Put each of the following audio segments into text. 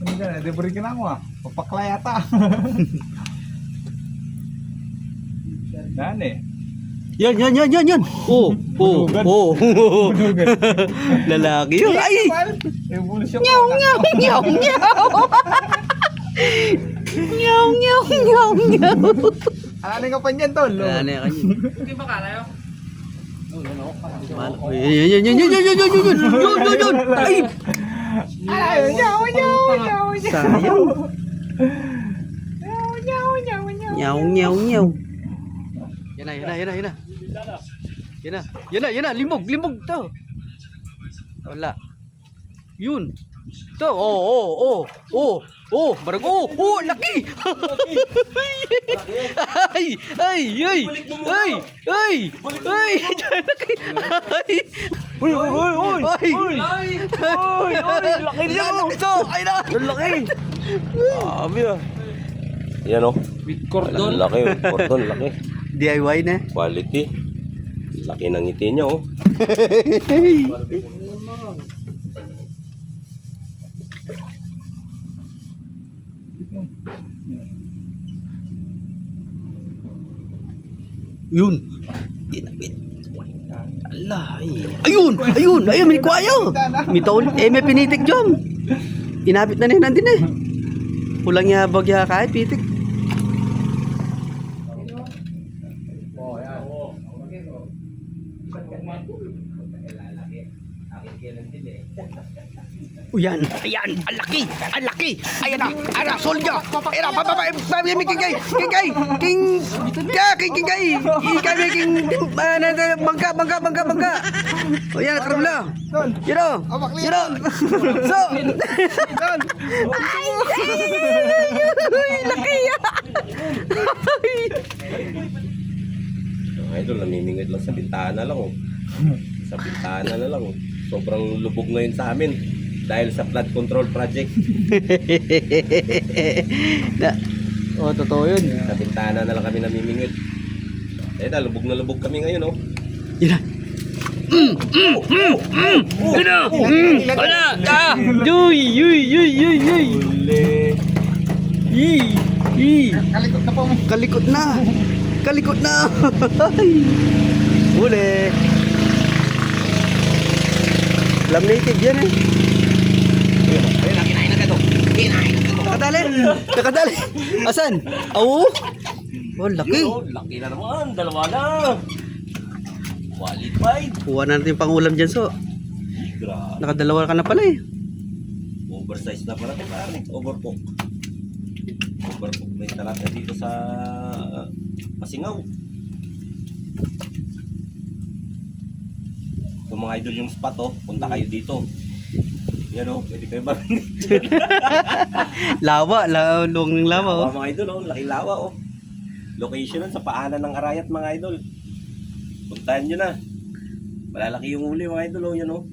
Ano dyan? Debris ka na ako ah. Papakla yata. Yan eh. Yan, yan, yan, yan, yan. Oh, oh, Bunugan. oh. Lalaki yun. Ay! Evolution Nyaw, nyaw, nyaw, nyaw. Nyaw, nyaw, nyaw, nyaw. Ano ka pa niyan, tol? Wala na yan. Hindi ba kalayo? Yan, yan, yan, yan, yan, yan, yan, yan, yan, yan, yan, yan, Ay, nyaw, nyaw, nyaw, nyaw. Sayang. Nyaw, nyaw, nyaw, nyaw. Nyaw, nyaw, nyaw. Yan na, yan na, yan na, yan na. Yan na, yan na, yan na, limog, limog to. Wala. Yun. To, oh, oh, oh, oh, oh, barag, oh, oh, laki. ay, ay, ay, ay, ay, ay, laki. Ay, Uy, uy, uy, uy. Uy, uy, uy, laki niya. Lalaki to, ay na. Laki. Sabi ah. Yan o. With Ang laki oh. Cordon, laki. DIY na. Quality. Laki ng ngiti niya oh. Yun. Inabit. Ala, ay. Ayun! Ayun! Ayun, may kwayo! May taon. Eh, may pinitik jom. Inabit na niya nandun eh. Kulang niya bagya kahit pitik. Uyan, ayan, ang laki, ang laki, ayan na, ara, soldier, ayan na, bababa, bababa, may kingay, kingay, king, ka, king, kingay, ikay, may king, bangka, bangka, bangka, bangka, o yan, karab na, Tol. yun o, yun o, so, Tol. laki, Ang idol, namimingit lang sa bintana lang oh. Sa bintana na lang oh. Sobrang lubog ngayon sa amin. Dahil sa flood control project. na, oh, totoo yun, Sa bintana na lang kami namimingit. Eh na, lubog na lubog kami ngayon oh. yun na, yun na, mm, wala, ah, yuy, yuy, yuy, yuy, yuy. Yee! Yee! Kalikot na po mo. Kalikot na! Kalikot na! Huli! Lam native yan eh. Ayun, kinain na gato. Kinain na gato. Nakadali! Nakadali! Asan? Oo! Oh, laki! laki na naman. Dalawa na. Qualified. Kuha na natin yung pangulam dyan so. Grabe. Nakadalawa ka na pala eh. Oversize na pala ito pare. Overcook. Overcook na yung talata dito sa Masingaw. Mga idol yung spot oh, punta kayo dito. Yan oh, pwede kayo ba? Lawa, la, luwang ng lawa oh. mga idol oh, laki lawa oh. Location nun sa paanan ng Arayat mga idol. Puntahan nyo na. Malalaki yung uli mga idol oh, yan oh.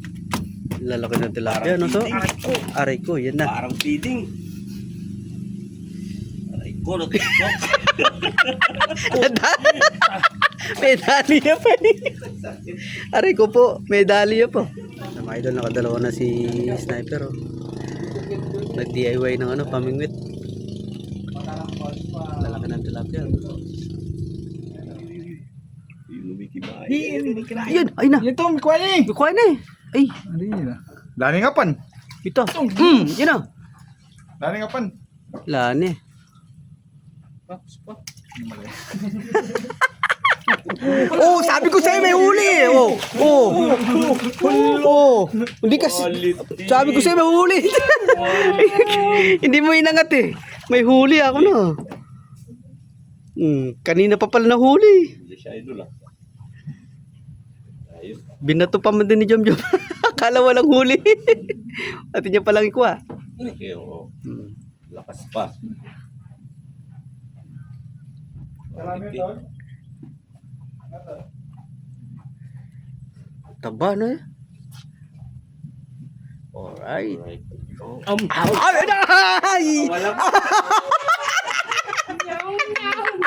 Lalaki ng tilapia no so. Aray ko, yan na. Parang feeding. Aray ko, natutok. Medalya pa eh. Aray ko po, medalya po. Sa mga idol, nakadalawa na si Sniper. Oh. Nag-DIY ng ano, pamingwit. Lalaki ng tilapia. Ayun, ay na. Ito, may kwali. Kukuha na eh. Ay, Ari na. Lani nga pan. ito. Hmm, yun na. Lani nga pan. Lani. oh, sabi ko sa'yo may huli. Oh, oh. Oh. Hindi kasi sabi ko sa'yo may huli. Hindi mo inangat eh. May huli ako na. Hmm, kanina pa pala nahuli. Ah. Binato pa man din ni Jom Jom. Akala walang huli. Ati niya palang ikuha. Okay, oo. Hmm. Lakas pa. Quality. Taba na eh. Alright. Alright. Oh. Um, ay, ay!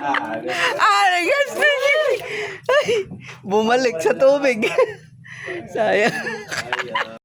Ah, Ay, yes, Ay, bumalik sa tubig. Sayang.